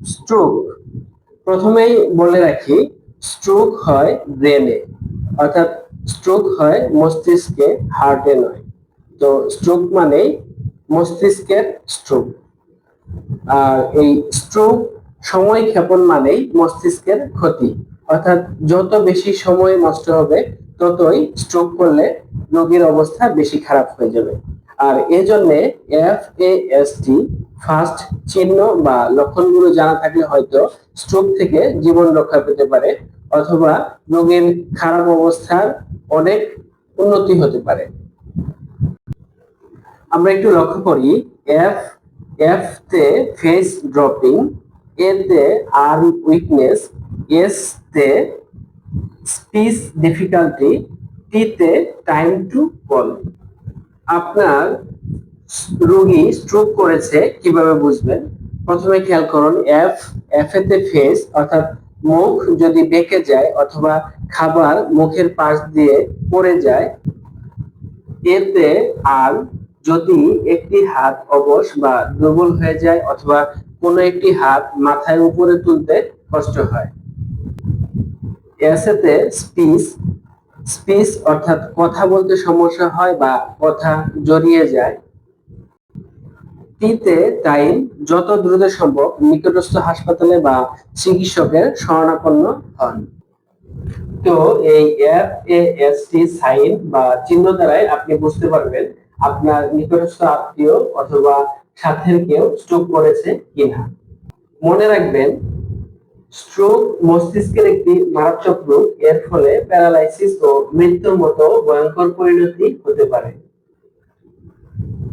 Stroke প্রথমেই বলে রাখি স্ট্রোক হয় ব্রেনে অর্থাৎ স্ট্রোক হয় মস্তিষ্কে হার্টে নয়। তো স্ট্রোক মানেই মস্তিষ্কের স্ট্রোক আর এই স্ট্রোক সময় ক্ষেপণ মানেই মস্তিষ্কের ক্ষতি। অর্থাৎ যত বেশি সময় নষ্ট হবে, ততই স্ট্রোক করলে রোগীর অবস্থা বেশি খারাপ হয়ে যাবে। আর এজন্য F A S T first চিহ্ন বা লক্ষণগুলো জানা থাকলে হয়তো স্ট্রোক থেকে জীবন রক্ষা পেতে পারে অথবা রোগের খারাপ অবস্থার অনেক উন্নতি হতে পারে। আমরা একটু লক্ষ্য করি এফ এফ তে ফেস ড্রপিং এ তে আর্ম উইকনেস এস তে স্পিচ ডিফিকাল্টি টি তে টাইম টু কল আপনার রোগী স্ট্রোক করেছে কীভাবে বুঝবেন? প্রথমে খেয়াল করুন এফ এফ এতে ফেস অর্থাৎ মুখ যদি বেঁকে যায় অথবা খাবার মুখের পাশ দিয়ে পড়ে যায়, এতে আর যদি একটি হাত অবশ বা দুর্বল হয়ে যায় অথবা কোনো একটি হাত মাথায় উপরে তুলতে কষ্ট হয়। এসেতে স্পিচ স্পিচ অর্থাৎ কথা বলতে সমস্যা হয় বা কথা জড়িয়ে যায় টিতে টাইম যত দ্রুত সম্ভব নিকটস্থ হাসপাতালে বা চিকিৎসকের শরণাপন্ন হন। তো এই F A S T sign বা চিহ্ন দ্বারাই আপনি বুঝতে পারবেন আপনার নিকটস্থ আত্মীয় অথবা সাথের কেউ স্ট্রোক করেছে কিনা। মনে রাখবেন স্ট্রোক মস্তিষ্কের একটি মারাত্মক রোগ, এর ফলে প্যারালাইসিস ও মৃত্যুর মতো ভয়ঙ্কর পরিণতি হতে পারে।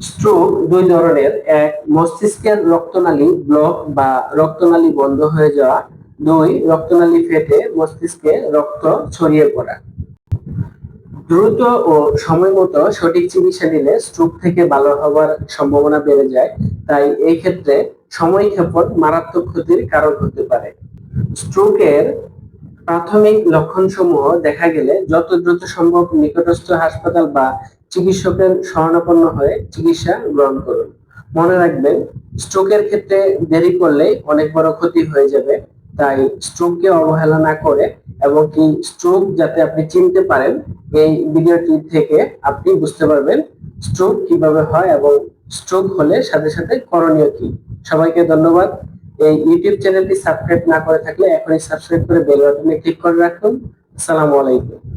স্ট্রোক দুই ধরনের। এক, মস্তিষ্কের রক্তনালী ব্লক বা রক্তনালী বন্ধ হয়ে যাওয়া। দুই, রক্তনালী ফেটে মস্তিষ্কে রক্ত ছড়িয়ে পড়া। দ্রুত ও সময় মতো সঠিক চিকিৎসা নিলে স্ট্রোক থেকে ভালো হওয়ার সম্ভাবনা বেড়ে যায়। তাই এই ক্ষেত্রে সময় ক্ষেপণ মারাত্মক ক্ষতির কারণ হতে পারে। স্ট্রোকের প্রাথমিক লক্ষণসমূহ দেখা গেলে যত দ্রুত সম্ভব নিকটস্থ হাসপাতাল বা চিকিৎসকের শরণাপন্ন হয়ে চিকিৎসা গ্রহণ করুন। মনে রাখবেন স্ট্রোকের ক্ষেত্রে দেরি করলে অনেক বড় ক্ষতি হয়ে যাবে। তাই স্ট্রোককে অবহেলা না করে এবং কি স্ট্রোক যাতে আপনি চিনতে পারেন, এই ভিডিওটি থেকে আপনি বুঝতে পারবেন স্ট্রোক কীভাবে হয় এবং স্ট্রোক হলে সাথে সাথে করণীয় কি। সবাইকে ধন্যবাদ। এই ইউটিউব চ্যানেলটি সাবস্ক্রাইব না করে থাকলে এখনই সাবস্ক্রাইব করে বেল বাটনে ক্লিক করে রাখুন। আসসালামু আলাইকুম।